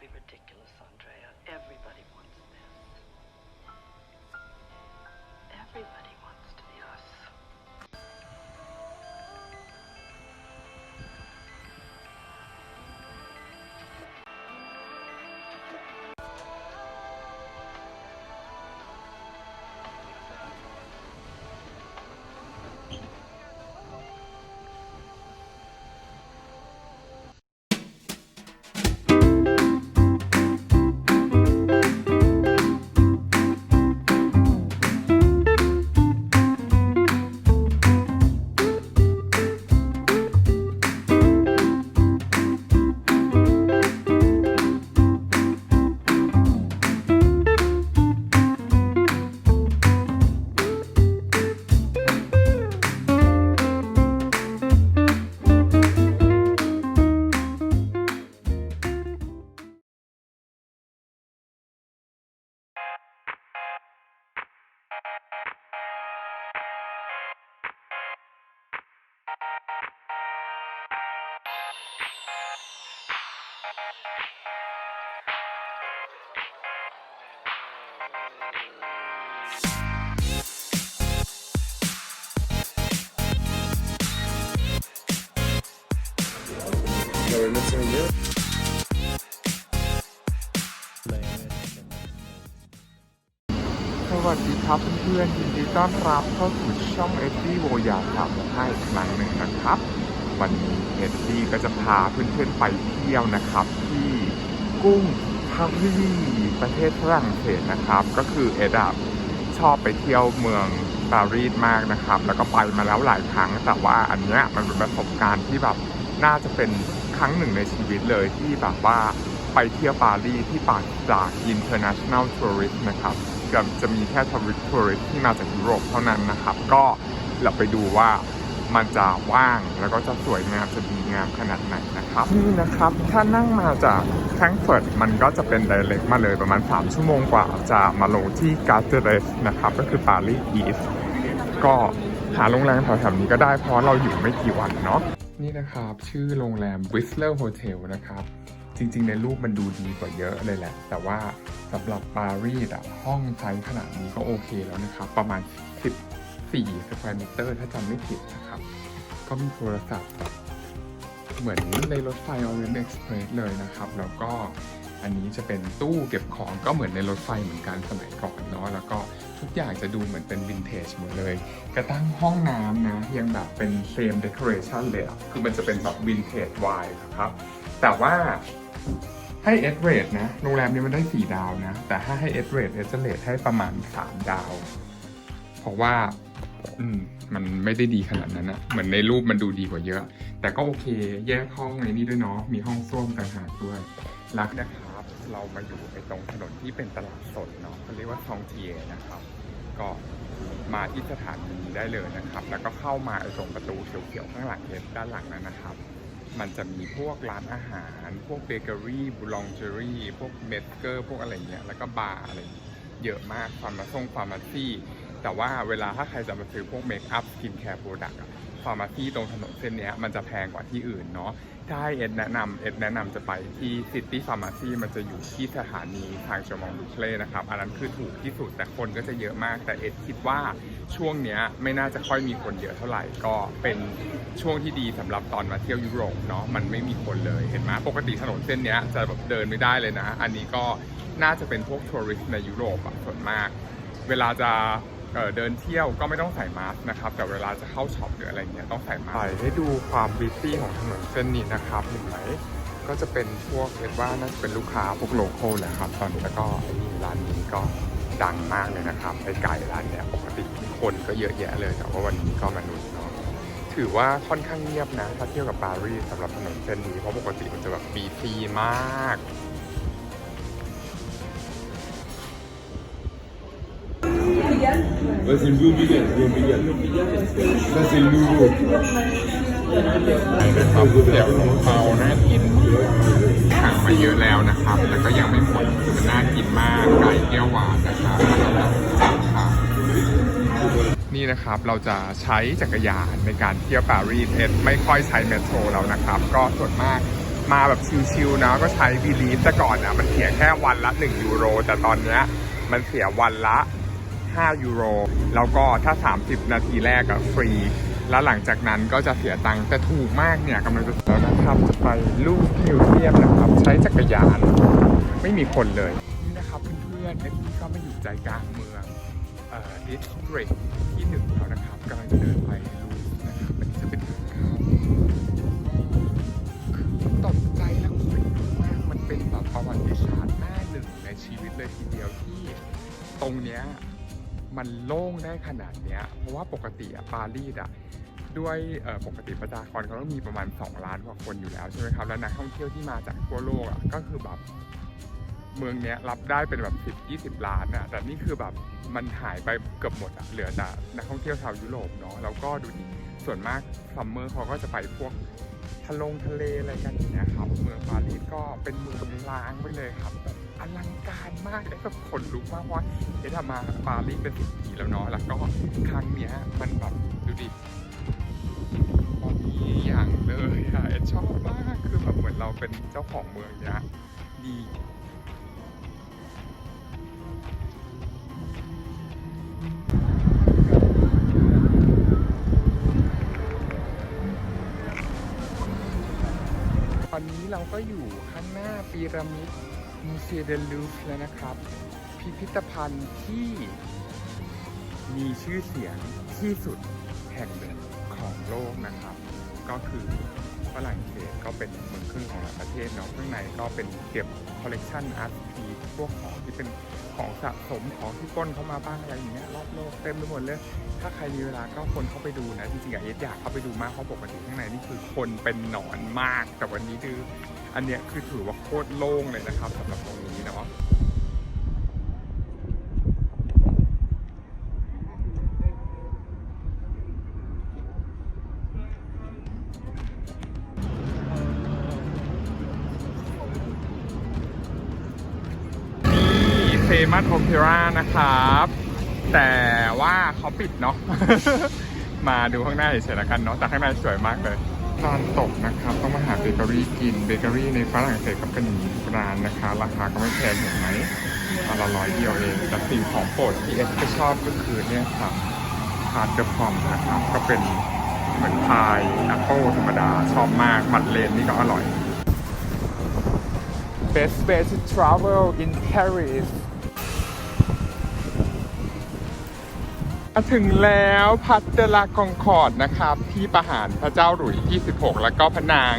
be ridiculous, Andrea. สวัสดีครับเพื่อนๆยินดีต้อนรับเข้าสู่ช่องเอ็ดดี้โวยาสามห้าอีกครั้งหนึ่งนะครับ วันนี้เอ็ดดี้ก็จะพาเพื่อนๆไปเที่ยวนะครับ ที่กุ้ง พารีประเทศฝรั่งเศสนะครับ ก็คือเอ็ดอะชอบไปเที่ยวเมืองปารีสมากนะครับ แล้วก็ไปมาแล้วหลายครั้ง แต่ว่าอันเนี้ยมันเป็นประสบการณ์ที่แบบน่าจะเป็นครั้งหนึ่งในชีวิตเลยที่แบบว่าไปเที่ยวปารีสที่ปาศจาก international tourist นะครับจะจะมีแค่ทวิตทัวริสที่มาจากยุโรปเท่านั้นนะครับ ก็เราไปดูว่า มันจะว่างแล้วก็จะสวยงามจะดีงามขนาดไหนนะครับนี่นะครับ ถ้านั่งมาจากแฟรงก์เฟิร์ตมันก็จะเป็นไดเรกมาเลยประมาณ 3 ชั่วโมงกว่าจะมาลงที่กาเตเรสนะครับ ก็คือปารีสอีสก็หาโรงแรมแถวๆนี้ก็ได้เพราะเราอยู่ไม่กี่วันเนาะนี่นะครับ ชื่อโรงแรม Whistler Hotel นะครับ จริงๆ ในรูปมันดูดีกว่าเยอะเลยแหละ แต่ว่าสำหรับปารีสอะห้องไซส์ขนาดนี้ก็โอเคแล้วนะครับ ประมาณ 4สแควร์มิเมตรถ้าจำไม่ผิดนะครับ ก็มีโทรศัพท์ เหมือนในรถไฟ Orient Express เลยนะครับ แล้วก็อันนี้จะเป็นตู้เก็บของก็เหมือนในรถไฟเหมือนกันสมัยก่อนเนาะแล้วก็ทุกอย่างจะดูเหมือนเป็นวินเทจหมดเลย กระทั่งห้องน้ำนะ ยังแบบเป็นเซมเดคอเรชันเลยอะคือมันจะเป็นแบบวินเทจไวนะครับ แต่ว่าให้เอสเรทนะ โรงแรมนี้มันได้ 4 ดาวนะ แต่ถ้าให้เอสเรทเอสเรทให้ประมาณ 3 ดาว เพราะว่า อืมมันไม่ได้ดีขนาดนั้นอะเหมือนในรูปมันดูดีกว่าเยอะ แต่ก็โอเค แยกห้องในนี้ด้วยเนาะ มีห้องส้วมต่างหากด้วย รักนะครับ เรามาอยู่ไปตรงถนนที่เป็นตลาดสดเนาะเขาเรียกว่าทองเทียนะครับ ก็มาที่สถานีได้เลยนะครับ แล้วก็เข้ามาตรงประตูเขียวๆข้างหลังเนี่ยด้านหลังนั้นนะครับ มันจะมีพวกร้านอาหาร พวกเบเกอรี่บูลองเจอรี่ พวกเมดเกอร์ พวกอะไรเงี้ย แล้วก็บาร์อะไร เยอะมากฟาร์มาซ่งฟาร์มาซี่ แต่ว่าเวลาถ้าใครจะมาซื้อพวกเมคอัพสกินแคร์โปรดักต์ฟาร์มาซี่ตรงถนนเส้นนี้มันจะแพงกว่าที่อื่นเนาะถ้าให้เอ็ดแนะนำเอ็ดแนะนำจะไปที่ซิตี้ฟาร์มาซีมันจะอยู่ที่สถานีทางจมองดูเคลนะครับ อันนั้นคือถูกที่สุดแต่คนก็จะเยอะมาก แต่เอ็ดคิดว่าช่วงนี้ไม่น่าจะค่อยมีคนเยอะเท่าไหร่ ก็เป็นช่วงที่ดีสำหรับตอนมาเที่ยวยุโรปเนาะมันไม่มีคนเลยเห็นไหมปกติถนนเส้นนี้จะแบบเดินไม่ได้เลยนะ อันนี้ก็น่าจะเป็นพวกทัวริสต์ในยุโรปอะส่วนมาก เวลาจะ เเดินเที่ยวก็ไม่ต้องใส่มาสก์นะครับ แต่เวลาจะเข้าช็อปหรืออะไรเงี้ยต้องใส่มาสก์ให้ดูความบิซี่ของถนนเส้นนี้นะครับเห็นไหมก็จะเป็นพวกเรียกว่าน่าจะเป็นลูกค้าพวกโลโก้แหละครับ ตอนนี้แล้วก็ไอ้นี่ร้านนี้ก็ดังมากเลยนะครับไอ้ไก่ร้านเนี้ยปกติคนก็เยอะแยะเลย แต่ว่าวันนี้ก็มนุษย์เนาะถือว่าค่อนข้างเงียบนะ ถ้าเทียบกับปารีสสำหรับถนนเส้นนี้เพราะปกติมันจะแบบบีซีมาก Ouais, c'est le Bloombigan, Bloombigan. Ça, c'est le nouveau. ครับเดี๋ยวของเขาน่ากินสั่งมาเยอะแล้วนะครับ แต่ก็ยังไม่หมดมันน่ากินมาก ไก่เกี๊ยวหวานนะครับนี่นะครับเราจะใช้จักรยานในการเที่ยวปารีสเอ็ดไม่ค่อยใช้เมโทรแล้วนะครับ ก็ส่วนมากมาแบบชิลๆนะก็ใช้บีลีฟแต่ก่อนนะมันเสียแค่วันละ 1 ยูโร แต่ตอนเนี้ยมันเสียวันละ 5 ยูโร แล้วก็ถ้า 30 นาทีแรกอะฟรี แล้วหลังจากนั้นก็จะเสียตังค์แต่ถูกมากเนี่ยกำลังจะแล้วนะครับจะไปลูกมิวเซียมนะครับ ใช้จักรยานไม่มีคนเลย นี่นะครับเพื่อนๆเอ็ดดี้ก็มาอยู่ใจกลางเมืองเอ่อดิสทริกที่หนึ่งแล้วนะครับกำลังจะเดินไปลูสนะครับอันนี้จะเป็นทางเข้าคือตกใจแล้วก็เป็นมากมันเป็นแบบประวัติศาสตร์หน้าหนึ่งในชีวิตเลยทีเดียวที่ตรงเนี้ย มันโล่งได้ขนาดเนี้ย เพราะว่าปกติอะปารีสอะด้วยปกติประชากรเขาต้องมีประมาณ 2 ล้านกว่าคนอยู่แล้วใช่ไหมครับ แล้วนักท่องเที่ยวที่มาจากทั่วโลกอะก็คือแบบเมืองเนี้ยรับได้เป็นแบบ 10 20 ล้านอะแต่นี่คือแบบมันหายไปเกือบหมดอะเหลือแต่นักท่องเที่ยวชาวยุโรปเนาะ แล้วก็ดูดิส่วนมากซัมเมอร์เขาก็จะไปพวกทะลงทะเลอะไรกันอย่างเงี้ยครับ เมืองปารีสก็เป็นเมืองล้างไปเลยครับแบบ อลังการมากเลยแบบขนลุกมากเพราะว่าเอ๊ะทำมาปารีสเป็นสิบปีแล้วเนาะแล้วก็ครั้งเนี้ยมันแบบดูดิตอนนี้อย่างเลยอะเอ๊ะชอบมากคือแบบเหมือนเราเป็นเจ้าของเมืองเนี้ยดีตอนนี้เราก็อยู่ข้างหน้าปีระมิด มูเซียเดลูฟแล้วนะครับ พิพิธภัณฑ์ที่มีชื่อเสียงที่สุดแห่งหนึ่งของโลกนะครับ ก็คือฝรั่งเศสก็เป็นเมืองครึ่งของหลายประเทศเนาะข้างในก็เป็นเก็บคอลเลกชันอาร์ตพีพวกของที่เป็นของสะสมของที่ป้นเข้ามาบ้างอะไรอย่างเงี้ยรอบโลกเต็มไปหมดเลย ถ้าใครมีเวลาก็คนเข้าไปดูนะจริงๆอะเอสอยากเข้าไปดูมากเพราะปกติข้างในนี่คือคนเป็นหนอนมาก แต่วันนี้คือ อันเนี้ยคือถือว่าโคตรโล่งเลยนะครับสำหรับตรงนี้เนาะนี่เฟมัสโอเปร่านะครับ แต่ว่าเขาปิดเนาะ มาดูข้างหน้าเฉยๆแล้วกันเนาะ แต่ข้างในสวยมากเลย ร้านตกนะครับ ต้องมาหาเบเกอรี่กิน เบเกอรี่ในฝรั่งเศสก็เป็นร้านนะคะ ราคาก็ไม่แพงเห็นไหมอันละร้อยเดียวเองแต่สิ่งของโปรดที่เอสก็ชอบก็คือเนี่ยครับพาร์ทเดอร์พอมนะครับก็เป็นเหมือนพายแอปเปิลธรรมดาชอบมากมัดเลนนี่ก็อร่อย Best way to travel in Paris ถึงแล้วพัตเตลากองคอร์ดนะครับ ที่ประหารพระเจ้าหลุยส์ที่ 16 แล้วก็พระนาง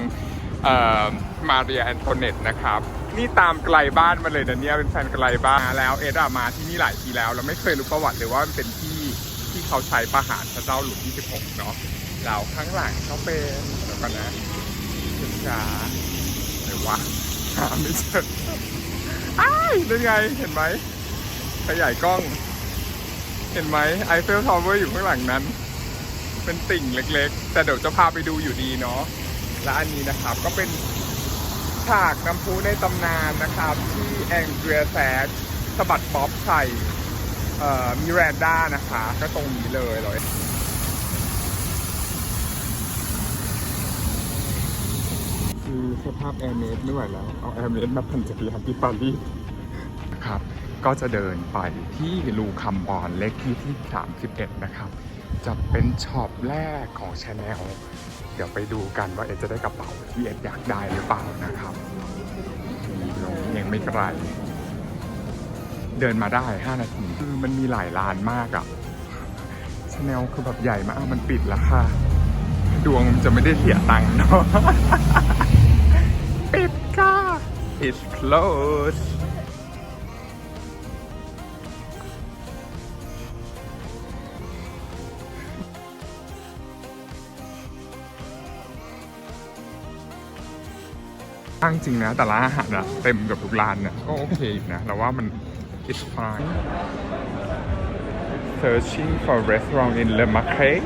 มาเรียแอนโทเนตนะครับ นี่ตามไกลบ้านมาเลยนะเนี่ยเป็นแฟนไกลบ้านแล้วเอ็ดมาที่นี่หลายทีแล้ว เราไม่เคยรู้ประวัติเลยว่ามันเป็นที่ที่เขาใช้ประหารพระเจ้าหลุยส์ที่ 16 เนาะแล้วข้างหลังเขาเป็นเดี๋ยวก่อนนะช้าๆไหนวะหาไม่เจออ้ายนั่นไงเห็นไหมขยายกล้อง เห็นไหมไอเฟลทาวเวอร์อยู่ข้างหลังนั้น เป็นติ่งเล็กๆ แต่เดี๋ยวจะพาไปดูอยู่ดีเนาะและอันนี้นะครับก็เป็นฉากน้ำพุในตำนานนะครับ ที่แองเดรียแซดสะบัดบ๊อบใส่มิแรนด้านะคะ ก็ตรงนี้เลยเลยคือสภาพแอร์เมสไม่ไหวแล้ว เอาแอร์เมสมาปั่นจักรยานที่ปารีสครับ ก็จะเดินไปที่ลูคัมบอนเลขที่ที่ 31 นะครับ จะเป็นช็อปแรกของชาแนลเดี๋ยวไปดูกันว่าเอ็ดจะได้กระเป๋าที่เอ็ดอยากได้หรือเปล่านะครับมีลงยังไม่ไกลเดินมาได้ 5 นาทีคือมันมีหลายร้านมากอะชาแนลคือแบบใหญ่มากมันปิดแล้วค่ะ ดวงมันจะไม่ได้เสียตังค์เนาะปิดค่ะ it's closed ตั้งจริงนะ แต่ร้านอาหารอะเต็มกับทุกร้านเนี่ยก็โอเคนะ เราว่ามัน it's fine searching for restaurant in Le Marquet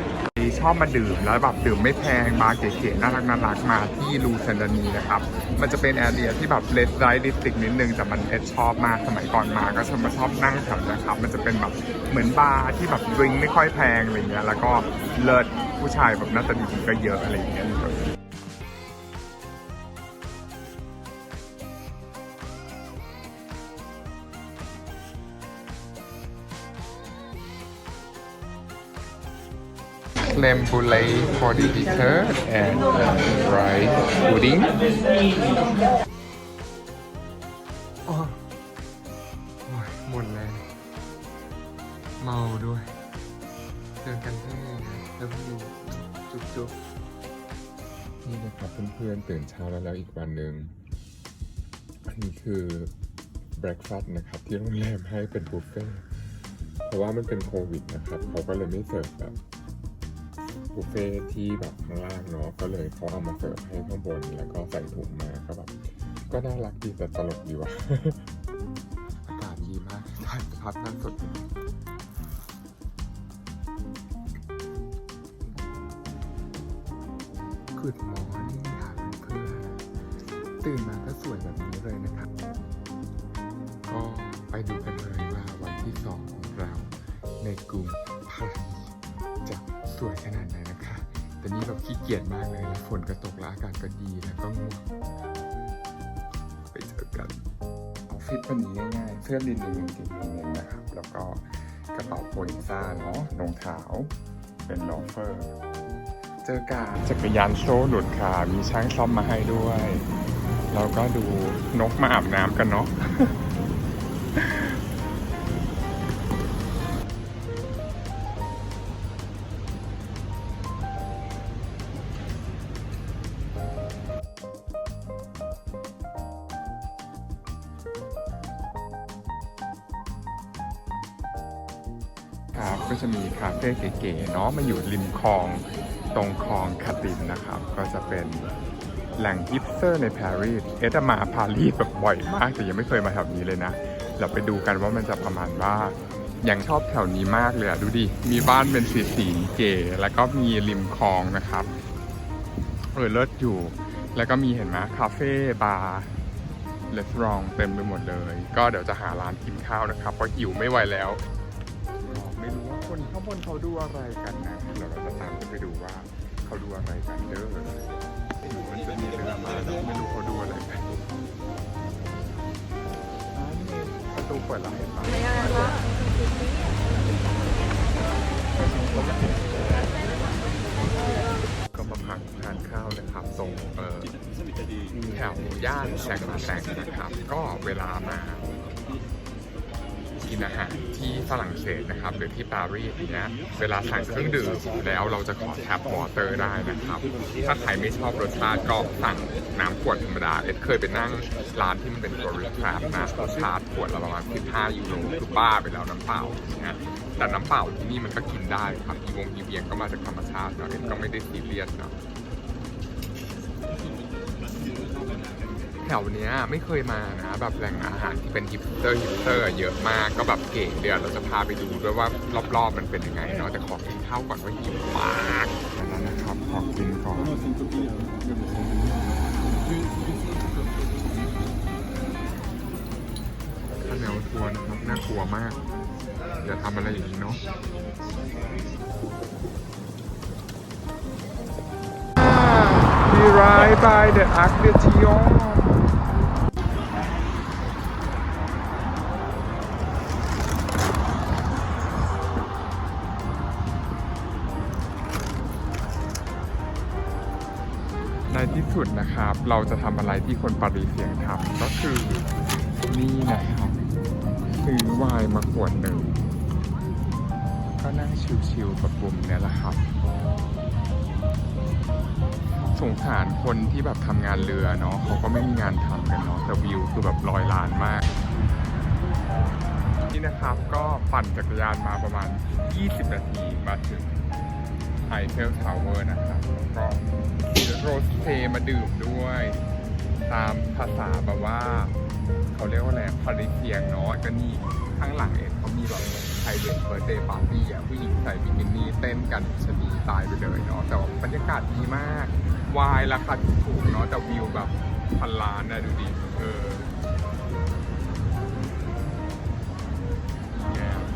ชอบมาดื่มแล้วแบบดื่มไม่แพงบาร์เก๋ๆน่ารักน่ารักมาที่ลูเซนดานีนะครับ มันจะเป็นแอเรียที่แบบเลสไ i ดิสติกนิดนึง แต่มันเอ็ดชอบมากสมัยก่อนมาก็ชอบมาชอบนั่งแถวนะครับ มันจะเป็นแบบเหมือนบาร์ที่แบบดริงไม่ค่อยแพงอะไรเงี้ยแล้วก็เลิศผู้ชายแบบหน่าตาดีก็เยอะอะไรอย่างเงี้ย creme brulee for the dessert and uh, rice pudding โอ้โอ้ยหมดแล้วเมาด้วยเจอกันที่นี่นะแล้วดูจุ๊บจุ๊บนี่นะครับเพื่อนๆตื่นเช้าแล้วแล้วอีกวันหนึ่งอันนี้คือ breakfast นะครับ ที่โรงแรมให้เป็นบุฟเฟ่เพราะว่ามันเป็นโควิดนะครับ เขาก็เลยไม่เสิร์ฟแบบ บุฟเฟ่ต์ที่แบบข้างล่างเนาะก็เลยเขาเอามาเสิร์ฟให้ข้างบนแล้วก็ใส่ถุงมาก็แบบก็น่ารักดีแต่ตลกดีว่ะอากาศดีมากถ่ายภาพหน้าสด Good morning ค่ะเพื่อนตื่นมาก็สวยแบบนี้เลยนะครับ ก็ไปดูกันเลยว่าวันที่สองของเราในกรุงพารีสจะสวยขนาดไหน แต่นี่เราขี้เกียจมากเลยแล้วฝนก็ตกแล้วอากาศก็ดีแล้วก็ง่วงไปเจอกันออฟฟิศวันนี้ง่ายๆเสื้อลินินจริงๆลินินนะครับ แล้วก็กระเป๋าโพลิซ่าเนาะรองเท้าเป็นลอฟเฟอร์ เจอกันจักรยานโซ่หลุดค่ะมีช่างซ่อมมาให้ด้วย เราก็ดูนกมาอาบน้ำกันเนาะ ก็จะมีคาเฟ่เก๋ๆเนาะมาอยู่ริมคลองตรงคลองคาตินนะครับ ก็จะเป็นแหล่งฮิปสเตอร์ในปารีสเอตมาปารีสแบบบ่อยมาก แต่ยังไม่เคยมาแถวนี้เลยนะ เราไปดูกันว่ามันจะประมาณว่าอย่างชอบแถวนี้มากเลยอะดูดิ มีบ้านเป็นสีสีเก๋แล้วก็มีริมคลองนะครับเออเลิศอยู่ แล้วก็มีเห็นไหมคาเฟ่บาร์レสรองเต็มไปหมดเลย ก็เดี๋ยวจะหาร้านกินข้าวนะครับ เพราะหิวไม่ไหวแล้ว นข้างบนเขาดูอะไรกันนะเดี๋ยวเราจะตามขึ้นไปดูว่าเขาดูอะไรกันเด้อมันจะมีเรือมาแล้วไม่รู้เขาดูอะไรกันอ่างประตูเปิดแล้วเห็นปะก็มาพักทานข้าวนะครับตรงเอ่อแถวย่านแสงแสงนะครับ ก็เวลามา กินอาหารที่ฝรั่งเศสนะครับ หรือที่ปารีสเนี้ยเวลาสั่งเครื่องดื่มแล้วเราจะขอแท็บวอเตอร์ได้นะครับ ถ้าใครไม่ชอบรสชาติก็สั่งน้ำขวดธรรมดา เอ็ดเคยไปนั่งร้านที่มันเป็นตัวริทราบนะรสชาติขวดละประมาณ15ยูโรคือบ้าไปแล้วน้ำเปล่านะแต่น้ำเปล่าที่นี่มันก็กินได้ครับอีวงอีเวียงก็มาจากธรรมชาติเนาะเอ็ดก็ไม่ได้ซีเรียสเนาะ วเนี้ยไม่เคยมานะ แบบแหล่งอาหารที่เป็นฮิปสเตอร์ฮิปสเตอร์เยอะมากก็แบบเก๋เดี๋ยวเราจะพาไปดูด้วยว่ารอบๆมันเป็นยังไงเนาะแต่ขอกินข้าวก่อนว่าหิวมากแล้วนะครับขอกินก่อนข้าวเหนียวทัวร์นะครับน่ากลัวมากอย่าทำอะไรอย่างนี้เนาะ We ride by the Arc de Triomphe ในที่สุดนะครับ เราจะทำอะไรที่คนปารีเสียงทำก็คือนี่นะครับซื้อวน์มาขวดหนึ่ง ก็นั่งชิวๆกับบุมเนี่ยแหละครับสงสารคนที่แบบทำงานเรือเนาะเขาก็ไม่มีงานทำกันเนาะแต่วิวคือแบบลอยลานมาก นี่นะครับก็ปั่นจักรยานมาประมาณ 20 นาทีมาถึงไอเฟลทาวเวอร์นะครับแล้วก็ โรสเทมาดื่มด้วย ตามภาษาแบบว่า เขาเรียกว่าอะไรพาริเซียงเนาะก็นี่ข้างหลังเองเขามีแบบไทยเดนเบอร์เดย์ปาร์ตี้อะผู้หญิงใส่บิกินี่เต้นกันชนีตายไปเลยเนาะแต่ว่าบรรยากาศดีมาก วายราคาถูกเนาะแต่วิวแบบพันล้านนะดูดิเออ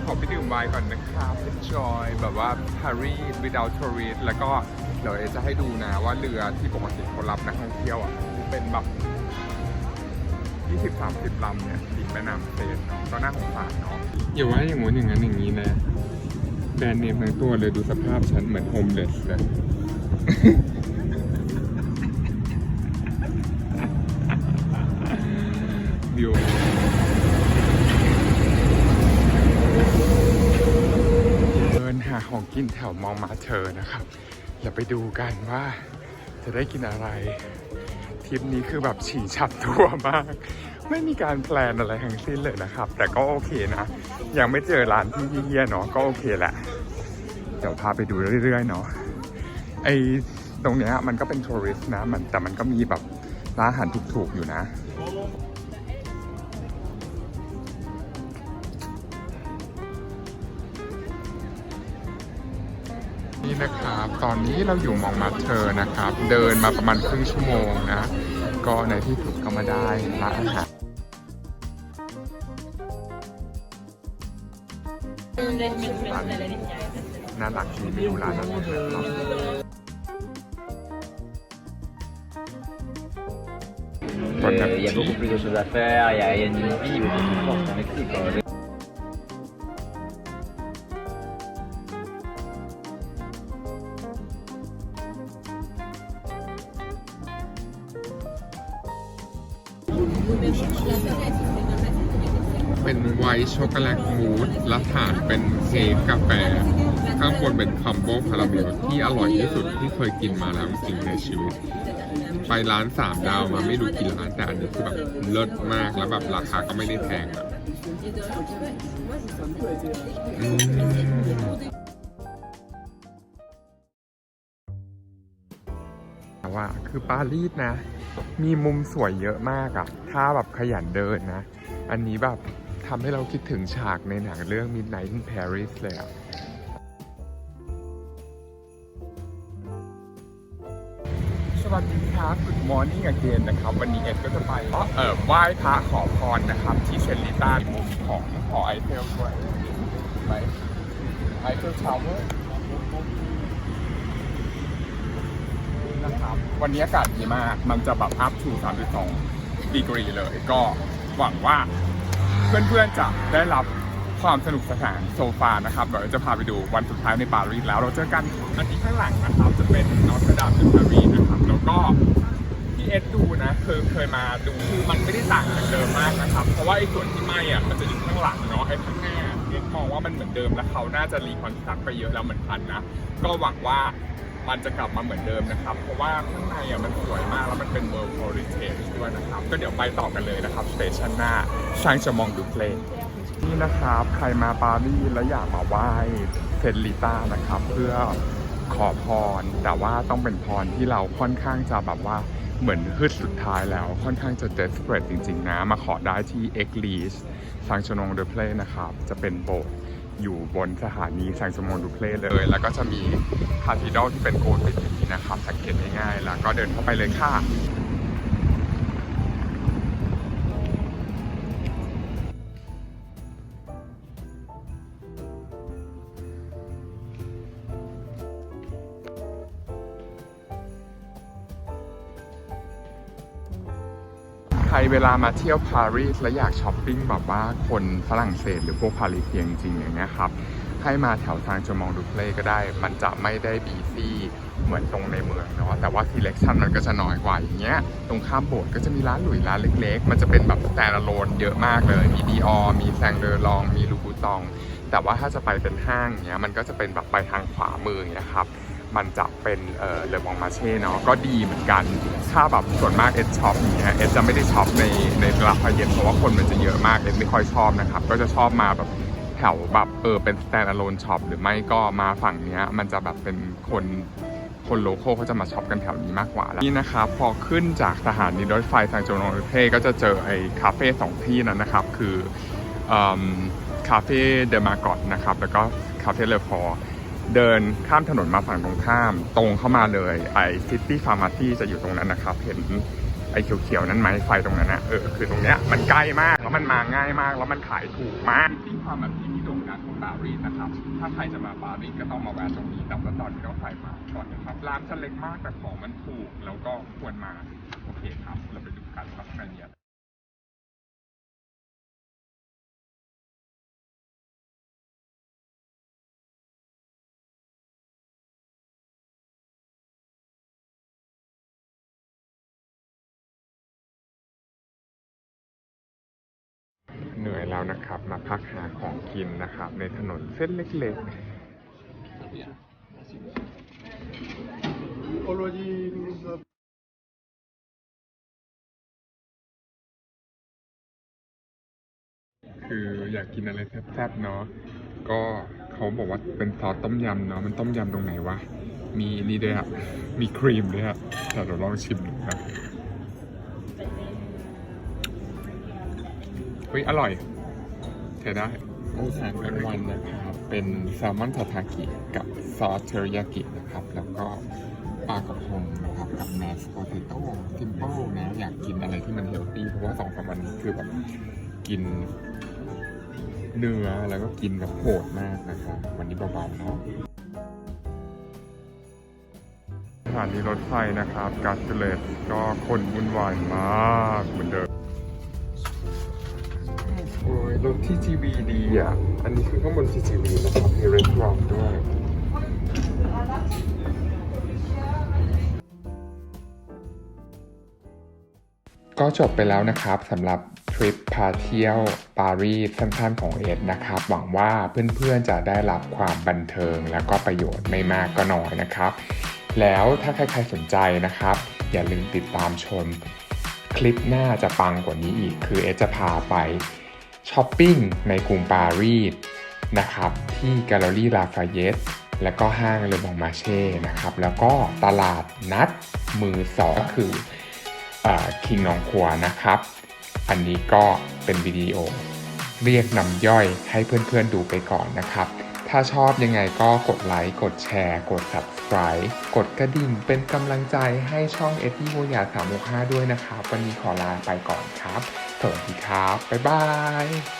ขอไปดื่มไวน์ก่อนนะครับ enjoy แบบว่า Paris without tourist แล้วก็ ดี๋ยวเอจะให้ดูนะว่าเรือที่ปกติเขารับนักท่องเที่ยวอะเป็นแบบ20 30ลำเนี่ยริมแม่น้ำเซนเนาะก็น่าสงสารเนาะอย่าว่าอย่างงู้นอย่างนั้นอย่างนี้นะแบรนด์เนมทั้งตัวเลยดูสภาพฉันเหมือนโฮมเลสเลยวิวเดินหาของกินแถวมองมาเธอนะครับ อย่าไปดูกันว่าจะได้กินอะไรทริปนี้คือแบบฉี่ฉับทั่วมาก ไม่มีการแพลนอะไรทั้งสิ้นเลยนะครับ แต่ก็โอเคนะ ยังไม่เจอร้านที่เยี่ยเนาะก็โอเคแหละ เดี๋ยวพาไปดูเรื่อยๆเนาะไอตรงเนี้ยมันก็เป็นทัวริสต์นะมันแต่มันก็มีแบบร้านอาหารถูกๆอยู่นะ ตอนนี้เราอยู่มองมาเธอนะครับ เดินมาประมาณครึ่งชั่วโมงนะ ก็ในที่สุดก็มาได้ร้านอาหารร้านน่ารักดีไม่รู้ร้านอะไรนะครับ Bon Euh, Il y a appétit. beaucoup plus de choses à faire, il y a, il y a une vie beaucoup plus forte au Mexique. ช็อกโกแลตมูสและฐานเป็นเค้กกาแฟ ข้างบนเป็นคัมโบคาราเมลที่อร่อยที่สุดที่เคยกินมาแล้วจริงในชีวิต ไปร้านสามดาวมาไม่รู้กี่ร้านแต่อันนี้คือแบบเลิศมากแล้วแบบราคาก็ไม่ได้แพงอะแต่ว่าคือปารีสนะ มีมุมสวยเยอะมากอะถ้าแบบขยันเดินนะ อันนี้แบบ ทำให้เราคิดถึงฉากในหนังเรื่อง Midnight in Paris เลยอะสวัสดีครับ Good morning again นะครับ วันนี้เอ็ดก็จะไปเออไหว้พระขอพรนะครับ ที่เซนลิต้ามุมของหอไอเฟลด้วยไปไอเฟลทาวเวอร์นะครับวันนี้อากาศดีมาก มันจะแบบ up to 32ดีกรีเลย ก็หวังว่า เพื่อนๆจะได้รับความสนุกสนานโซฟานะครับเดี๋ยวจะพาไปดูวันสุดท้ายในปารีสแล้วเราเจอกันอันนี้ข้างหลังนะครับจะเป็นนอตเทอร์ดามในปารีสนะครับแล้วก็ที่เอ็ดดูนะคือเคยมาดูคือมันไม่ได้ต่างจากเดิมมากนะครับ เพราะว่าไอ้ส่วนที่ไหม้อะมันจะอยู่ข้างหลังเนาะไอ้ข้างหน้าเอ็ดมองว่ามันเหมือนเดิมแล้วเขาน่าจะรีคอนสตรักไปเยอะแล้วเหมือนกันนะก็หวังว่า มันจะกลับมาเหมือนเดิมนะครับ เพราะว่าข้างในอะมันสวยมากแล้วมันเป็น World Heritage ด้วยนะครับ ก็เดี๋ยวไปต่อกันเลยนะครับสเตชันหน้าชางจะมองดูเพลงนี่นะครับ ใครมาปารีสแล้วอยากมาไหว้เซนลิต้านะครับ เพื่อขอพร แต่ว่าต้องเป็นพรที่เราค่อนข้างจะแบบว่าเหมือนฮึดสุดท้ายแล้วค่อนข้างจะ desperate จริงๆนะ มาขอได้ที่ e g l i s ซางชนงเดอเพลนะครับ จะเป็นโบสถ์ อยู่บนสถานีแซงสมอนดูเพลเลย แล้วก็จะมีคาทีดอลที่เป็นโกลติดนี้นะครับ สังเกตง่ายๆ แล้วก็เดินเข้าไปเลยค่ะ เวลามาเที่ยวปารีสและอยากช้อปปิ้งแบบว่าคนฝรั่งเศสหรือพวกปารีสจริงอย่างเงี้ยครับ ให้มาแถวทางจมองดูเพลก็ได้ มันจะไม่ได้บีซี่เหมือนตรงในเมืองเนาะแต่ว่า selection มันก็จะน้อยกว่าอย่างเงี้ยตรงข้ามโบสถ์ก็จะมีร้านหลุยร้านเล็ก ๆ มันจะเป็นแบบ stand alone เยอะมากเลย มีดีออมีแซงเดอร์ลอง มีลูบูตอง แต่ว่าถ้าจะไปเป็นห้างเงี้ยมันก็จะเป็นแบบไปทางขวามืออย่างเงี้ยครับ มันจะเป็นเอ่อเลมองมาเช่เนาะก็ดีเหมือนกัน ถ้าแบบส่วนมากเอ็ดช็อปอย่างเงี้ยเอ็ดจะไม่ได้ช็อปในในลาฟาเยตเพราะว่าคนมันจะเยอะมากเอ็ดไม่ค่อยชอบนะครับ ก็จะชอบมาแบบแถวแบบเออเป็น stand alone shop หรือไม่ก็มาฝั่งเนี้ยมันจะแบบเป็นคนคนโลโก้เขาจะมาช็อปกันแถวนี้มากกว่าแล้วนี่นะครับพอขึ้นจากสถานีรถไฟซางโจโนเทก็จะเจอไอ้คาเฟ่สองที่นั้นนะครับ คือคาเฟ่เดอะมาร์กอตนะครับ แล้วก็คาเฟ่เลอฟอร์ เดินข้ามถนนมาฝั่งตรงข้าม ตรงเข้ามาเลยไอซิตี้ฟาร์มาซีจะอยู่ตรงนั้นนะครับ เห็นไอเขียวๆนั้นไหมไฟตรงนั้นนะเออคือตรงเนี้ยมันใกล้มากแล้วมันมาง่ายมาก แล้วมันขายถูกมากซิตี้ฟาร์มาซีที่โด่งดังของปารีสนะครับ ถ้าใครจะมาปารีสก็ต้องมาแวะตรงนี้แต่ว่าตอนนี้ต้องใส่มาก่อนนะครับร้านจะเล็กมากแต่ของมันถูกแล้วก็ควรมาโอเคครับ เราไปดูกันว่าข้างในมีอะไร เหนื่อยแล้วนะครับ มาพักหาของกินนะครับ ในถนนเส้นเล็กๆคืออยากกินอะไรแซ่บๆเนาะ ก็เขาบอกว่าเป็นซอสต้มยำเนาะ มันต้มยำตรงไหนวะ มีนี่ด้วยอะมีครีมด้วยอะแต่เราลองชิมดูครับ เฮ้ยอร่อยใช้ได้อาหารกลางวันนะครับ เป็นแซลมอนทาทากิกับซอสเทอริยากินะครับ แล้วก็ปลากระพงนะครับกับแมสโพเตโต้ซิมเปิลนะ อยากกินอะไรที่มันเฮลตี้เพราะว่าสองสามวันนี้คือแบบกินเนื้อแล้วก็กินแบบโหดมากนะครับ วันนี้เบาๆเนาะสถานีรถไฟนะครับกาสเลตก็คนวุ่นวายมากเหมือนเดิม รถที่ GV ดีอะ อันนี้คือข้างบน GV นะครับมีเรสตอรองด้วยก็จบไปแล้วนะครับสำหรับทริปพาเที่ยวปารีสสั้นๆของเอ็ดนะครับ หวังว่าเพื่อนๆจะได้รับความบันเทิงแล้วก็ประโยชน์ไม่มากก็น้อยนะครับ แล้วถ้าใครๆสนใจนะครับ อย่าลืมติดตามชม คลิปหน้าจะปังกว่านี้อีก คือเอ็ดจะพาไป ช้อปปิ้งในกรุงปารีสนะครับที่แกลเลอรี่ลาฟาเยตและก็ห้างเลอบองมาเช่นะครับแล้วก็ตลาดนัดมือสองก็คือคิงนองครัวนะครับ อันนี้ก็เป็นวิดีโอ เรียกนำย่อยให้เพื่อนๆดูไปก่อนนะครับ ถ้าชอบยังไงก็กดไลค์ กดแชร์ กด subscribe กดกระดิ่งเป็นกำลังใจให้ช่องเอ็ดดี้โมยา365ด้วยนะครับ วันนี้ขอลาไปก่อนครับ สวัสดีครับ บ๊ายบาย